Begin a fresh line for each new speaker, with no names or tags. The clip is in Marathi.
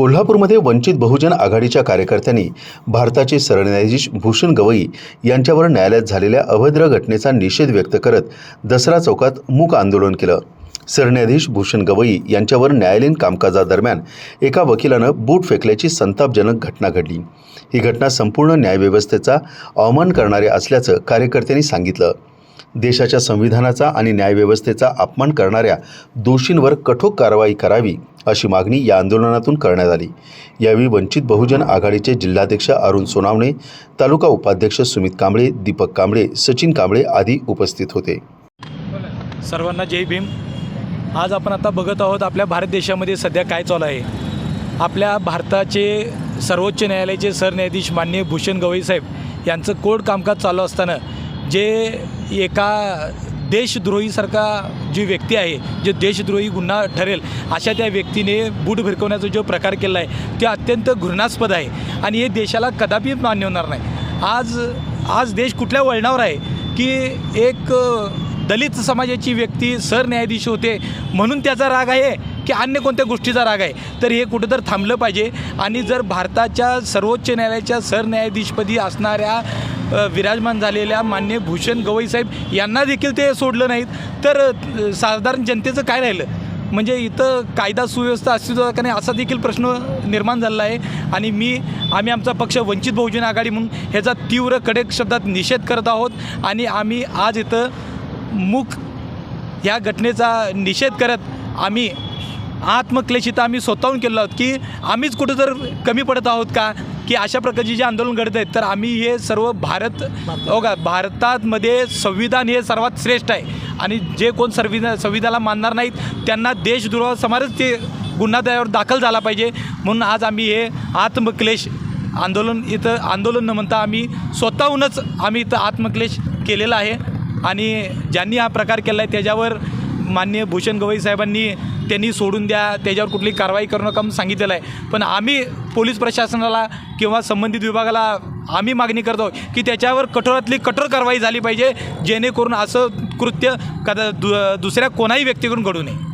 कोल्हापूरमध्ये वंचित बहुजन आघाडीच्या कार्यकर्त्यांनी भारताचे सरन्यायाधीश भूषण गवई यांच्यावर न्यायालयात झालेल्या अभद्र घटनेचा निषेध व्यक्त करत दसरा चौकात मूक आंदोलन केलं. सरन्यायाधीश भूषण गवई यांच्यावर न्यायालयीन कामकाजादरम्यान एका वकिलानं बूट फेकल्याची संतापजनक घटना घडली. ही घटना संपूर्ण न्यायव्यवस्थेचा अवमान करणारी असल्याचं कार्यकर्त्यांनी सांगितलं. देशाच्या संविधानाचा आणि न्यायव्यवस्थेचा अपमान करणाऱ्या दोषींवर कठोर कारवाई करावी अशी मागणी या आंदोलनातून करण्यात आली. यावेळी वंचित बहुजन आघाडीचे जिल्हाध्यक्ष अरुण सोनावणे तालुका उपाध्यक्ष सुमित कांबळे दीपक कांबळे सचिन कांबळे आदी उपस्थित होते.
सर्वांना जय भीम. आज आपण आता बघत आहोत आपल्या भारत देशामध्ये सध्या काय चालू आहे. आपल्या भारताचे सर्वोच्च न्यायालयाचे सरन्यायाधीश माननीय भूषण गवई साहेब यांचं कोर्ट कामकाज चालू असताना जे एका देशद्रोहीसारखा जी व्यक्ती आहे जे देशद्रोही गुन्हा ठरेल अशा त्या व्यक्तीने बूट भिरकवण्याचा जो प्रकार केला आहे ते अत्यंत घृणास्पद आहे. आणि हे देशाला कदापि मान्य होणार नाही. आज आज देश कुठल्या वळणावर आहे की एक दलित समाजाची व्यक्ती सरन्यायाधीश होते म्हणून त्याचा राग आहे की अन्य कोणत्या गोष्टीचा राग आहे? तर हे कुठं तर थांबलं पाहिजे. आणि जर भारताच्या सर्वोच्च न्यायालयाच्या सरन्यायाधीशपदी असणाऱ्या विराजमान झालेल्या मान्य भूषण गवई साहेब यांना देखील ते सोडलं नाहीत. तर साधारण जनतेचं काय राहिलं? म्हणजे इथं कायदा सुव्यवस्था अस्तित्वात का नाही असा देखील प्रश्न निर्माण झालेला आहे. आणि मी आम्ही आमचा पक्ष वंचित बहुजन आघाडी म्हणून ह्याचा तीव्र कडक शब्दात निषेध करत आहोत. आणि आम्ही आज इथं मूक ह्या घटनेचा निषेध करत आम्ही आत्मक्लेशित आम्ही स्वतःहून केलो आहोत की आम्हीच कुठं जर कमी पडत आहोत का? की अशा प्रकारचे जे आंदोलन घडत आहेत तर आम्ही हे सर्व भारत हो का भारतामध्ये संविधान हे सर्वात श्रेष्ठ आहे. आणि जे कोण संविधान संविधानाला मानणार नाहीत त्यांना देशद्रोह समारच ते गुन्हा त्यावर दाखल झाला पाहिजे. म्हणून आज आम्ही हे आत्मक्लेश आंदोलन इथं आंदोलन न म्हणता आम्ही स्वतःहूनच आम्ही इथं आत्मक्लेश केलेला आहे. आणि ज्यांनी हा प्रकार केला आहे त्याच्यावर माननीय भूषण गवई साहेबांनी त्यांनी सोडून द्या त्याच्यावर कुठली कारवाई करणं काम सांगितलेलं आहे. पण आम्ही पोलीस प्रशासनाला किंवा संबंधित विभागाला आम्ही मागणी करतो की त्याच्यावर कठोरातली कठोर कारवाई झाली पाहिजे जेणेकरून असं कृत्य कदा दु दुसऱ्या कोणाही व्यक्तीकडून घडू नये.